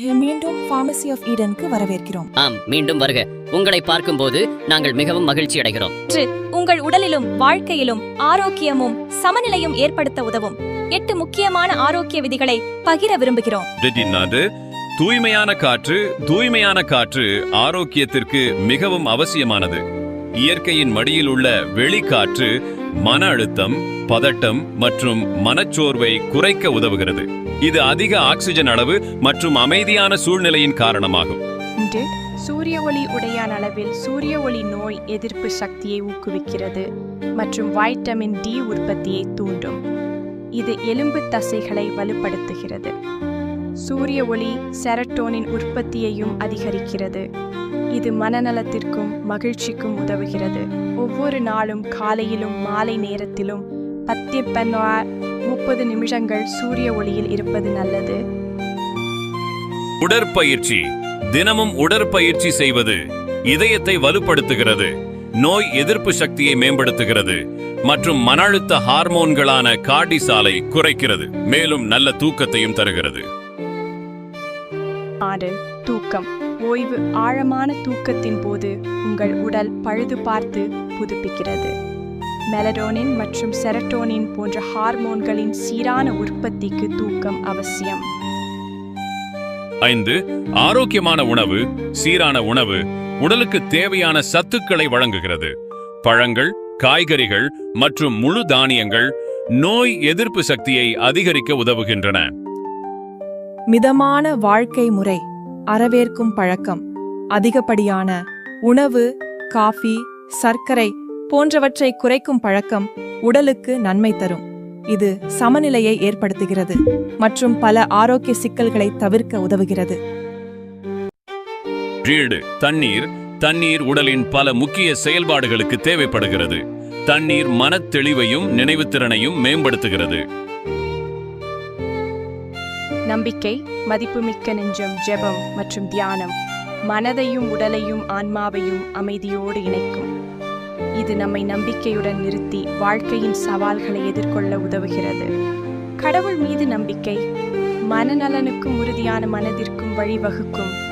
மீண்டும் pharmacy of ஈடனுக்கு வரவேற்கிறோம். ஆம் மீண்டும் வருக. உங்களை பார்க்கும்போது நாங்கள் மிகவும் மகிழ்ச்சி அடைகிறோம். உங்கள் உடலிலும் வாழ்க்கையிலும் ஆரோக்கியமும் சமநிலையும் ஏற்படுத்த உதவும். எட்டு முக்கியமான ஆரோக்கிய விதிகளை பகிர விரும்புகிறோம். தூய்மையான காற்று தூய்மையான காற்று ஆரோக்கியத்திற்கு மிகவும் அவசியமானது. இயற்கையின் மடியில் உள்ள வெளிக்காற்று மன அழுத்தம் பதட்டம் மற்றும் மனச்சோர்வை குறைக்க உதவுகிறது. இது அதிக ஆக்சிஜன் அளவு மற்றும் அமைதியான சூழ்நிலையின் காரணமாகும். இன்று சூரிய ஒளி உடையான அளவில் சூரிய ஒளி நோய் எதிர்ப்பு சக்தியை ஊக்குவிக்கிறது மற்றும் வைட்டமின் டி உற்பத்தியை தூண்டும். இது எலும்பு தசைகளை வலுப்படுத்துகிறது. சூரிய ஒளி செரட்டோனின் உற்பத்தியையும் அதிகரிக்கிறது. இது மனநலத்திற்கும் மகிழ்ச்சிக்கும் உதவுகிறது. ஒவ்வொரு நாளும் காலையிலும் மாலை நேரத்திலும் பத்து முப்பது நிமிஷங்கள் சூரிய ஒளியில் இருப்பது நல்லது. உடற்பயிற்சி. தினமும் உடற்பயிற்சி செய்வது இதயத்தை வலுப்படுத்துகிறது நோய் எதிர்ப்பு சக்தியை மேம்படுத்துகிறது மற்றும் மன அழுத்த ஹார்மோன்களான கார்டிசாலை குறைக்கிறது மேலும் நல்ல தூக்கத்தையும் தருகிறது. ஆறு தூக்கம் ஓய்வு ஆழமான தூக்கத்தின் போது உங்கள் உடல் பழுது பார்த்து புதுப்பிக்கிறது. மெலடோனின் மற்றும் செரட்டோனின் போன்ற ஹார்மோன்களின் சீரான உற்பத்திக்கு தூக்கம் அவசியம். ஐந்து ஆரோக்கியமான உணவு சீரான உணவு உடலுக்கு தேவையான சத்துக்களை வழங்குகிறது. பழங்கள் காய்கறிகள் மற்றும் முழு தானியங்கள் நோய் எதிர்ப்பு சக்தியை அதிகரிக்க உதவுகின்றன. மிதமான வாழ்க்கை முறை அறவேற்கும் பழக்கம். அதிகப்படியான உணவு காஃபி சர்க்கரை போன்றவற்றை குறைக்கும் பழக்கம் உடலுக்கு நன்மை தரும். இது சமநிலையை ஏற்படுத்துகிறது மற்றும் பல ஆரோக்கிய சிக்கல்களை தவிர்க்க உதவுகிறது. தண்ணீர் தண்ணீர் உடலின் பல முக்கிய செயல்பாடுகளுக்கு தேவைப்படுகிறது. தண்ணீர் மனத்தெளிவையும் நினைவுத்திறனையும் மேம்படுத்துகிறது. நம்பிக்கை மதிப்புமிக்க நெஞ்சம் ஜெபம் மற்றும் தியானம் மனதையும் உடலையும் ஆன்மாவையும் அமைதியோடு இணைக்கும். இது நம்மை நம்பிக்கையுடன் நிறுத்தி வாழ்க்கையின் சவால்களை எதிர்கொள்ள உதவுகிறது. கடவுள் மீது நம்பிக்கை மனநலனுக்கும் உறுதியான மனதிற்கும் வழிவகுக்கும்.